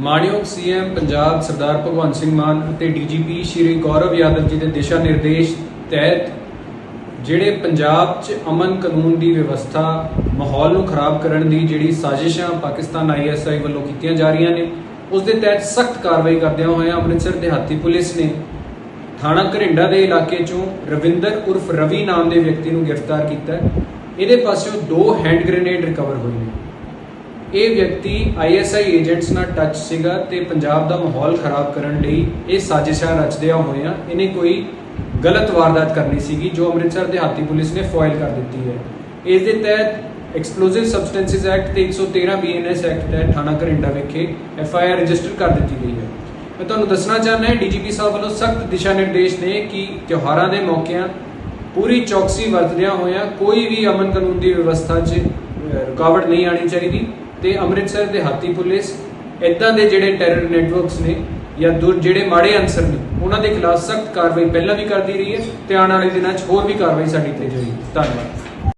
ਮਾਣਯੋਗ ਸੀਐਮ ਪੰਜਾਬ ਸਰਦਾਰ ਭਗਵੰਤ ਸਿੰਘ ਮਾਨ ਅਤੇ ਡੀਜੀਪੀ ਸ਼੍ਰੀ ਗੌਰਵ ਯਾਦਵ ਜੀ ਦੇ ਦਿਸ਼ਾ ਨਿਰਦੇਸ਼ ਤਹਿਤ ਜਿਹੜੇ ਪੰਜਾਬ 'ਚ ਅਮਨ ਕਾਨੂੰਨ ਦੀ ਵਿਵਸਥਾ, ਮਾਹੌਲ ਨੂੰ ਖਰਾਬ ਕਰਨ ਦੀ ਜਿਹੜੀ ਸਾਜ਼ਿਸ਼ਾਂ ਪਾਕਿਸਤਾਨ ਆਈਐਸਆਈ ਵੱਲੋਂ ਕੀਤੀਆਂ ਜਾ ਰਹੀਆਂ ਨੇ, ਉਸ ਦੇ ਤਹਿਤ ਸਖਤ ਕਾਰਵਾਈ ਕਰਦਿਆਂ ਹੋਇਆਂ ਅੰਮ੍ਰਿਤਸਰ ਦਿਹਾਤੀ ਪੁਲਿਸ ਨੇ ਥਾਣਾ ਘਰਿੰਡਾ ਦੇ ਇਲਾਕੇ ਚੋਂ ਰਵਿੰਦਰ ਉਰਫ ਰਵੀ ਨਾਮ ਦੇ ਵਿਅਕਤੀ ਨੂੰ ਗ੍ਰਿਫਤਾਰ ਕੀਤਾ ਇਹਦੇ ਪਾਸਿਓਂ ਦੋ ਹੈਂਡ ਗ੍ਰੇਨੇਡ ਰਿਕਵਰ ਹੋਏ ਨੇ। ਇਹ ਵਿਅਕਤੀ ਆਈਐਸਆਈ ਏਜੰਟਸ ਨਾਲ ਟੱਚ ਸੀਗਾ ਤੇ ਪੰਜਾਬ ਦਾ ਮਾਹੌਲ ਖਰਾਬ ਕਰਨ ਲਈ ਇਹ ਸਾਜ਼ਿਸ਼ਾਂ ਰਚਦਿਆਂ ਹੋਇਆਂ ਇਹਨੇ ਕੋਈ ਗਲਤ ਵਾਰਦਾਤ ਕਰਨੀ ਸੀਗੀ, ਜੋ ਅੰਮ੍ਰਿਤਸਰ ਦਿਹਾਤੀ ਪੁਲਿਸ ਨੇ ਫੋਇਲ ਕਰ ਦਿੱਤੀ ਹੈ। ਇਸ ਦੇ ਤਹਿਤ ਐਕਸਪਲੋਸਿਵ ਸਬਸਟੈਂਸਸ ਐਕਟ ਤੇ 113 ਬੀਐਨਐਸ ਐਕਟ ਤਹਿਤ ਥਾਣਾ ਘਰਿੰਡਾ ਵਿਖੇ ਐਫਆਈਆਰ ਰਜਿਸਟਰ ਕਰ ਦਿੱਤੀ ਗਈ ਹੈ। ਮੈਂ ਤੁਹਾਨੂੰ ਦੱਸਣਾ ਚਾਹੁੰਦਾ ਹਾਂ ਡੀਜੀਪੀ ਸਾਹਿਬ ਵੱਲੋਂ ਸਖਤ ਦਿਸ਼ਾ ਨਿਰਦੇਸ਼ ਨੇ ਕਿ ਤਿਉਹਾਰਾਂ ਦੇ ਮੌਕਿਆਂ ਪੂਰੀ ਚੌਕਸੀ ਵਰਤਦਿਆਂ ਹੋਇਆਂ ਕੋਈ ਵੀ ਅਮਨ ਕਾਨੂੰਨ ਦੀ ਵਿਵਸਥਾ 'ਚ ਰੁਕਾਵਟ ਨਹੀਂ ਆਣੀ ਚਾਹੀਦੀ। ਤੇ ਅੰਮ੍ਰਿਤਸਰ ਦੇ ਹਾਤੀ ਪੁਲਿਸ ਇਦਾਂ ਦੇ ਜਿਹੜੇ ਟੈਰਰ ਨੈਟਵਰਕਸ ਨੇ ਜਾਂ ਦੁਰ ਜਿਹੜੇ ਮਾੜੇ ਅਨਸਰ ਨੇ, ਉਹਨਾਂ ਦੇ ਖਿਲਾਫ ਸਖਤ ਕਾਰਵਾਈ ਪਹਿਲਾਂ ਵੀ ਕਰਦੀ ਰਹੀ ਹੈ, ਤੇ ਆਉਣ ਵਾਲੇ ਦਿਨਾਂ 'ਚ ਹੋਰ ਵੀ ਕਾਰਵਾਈ ਸਾਡੀ ਤੇਜ਼ ਹੋਈ ਧੰਨਵਾਦ।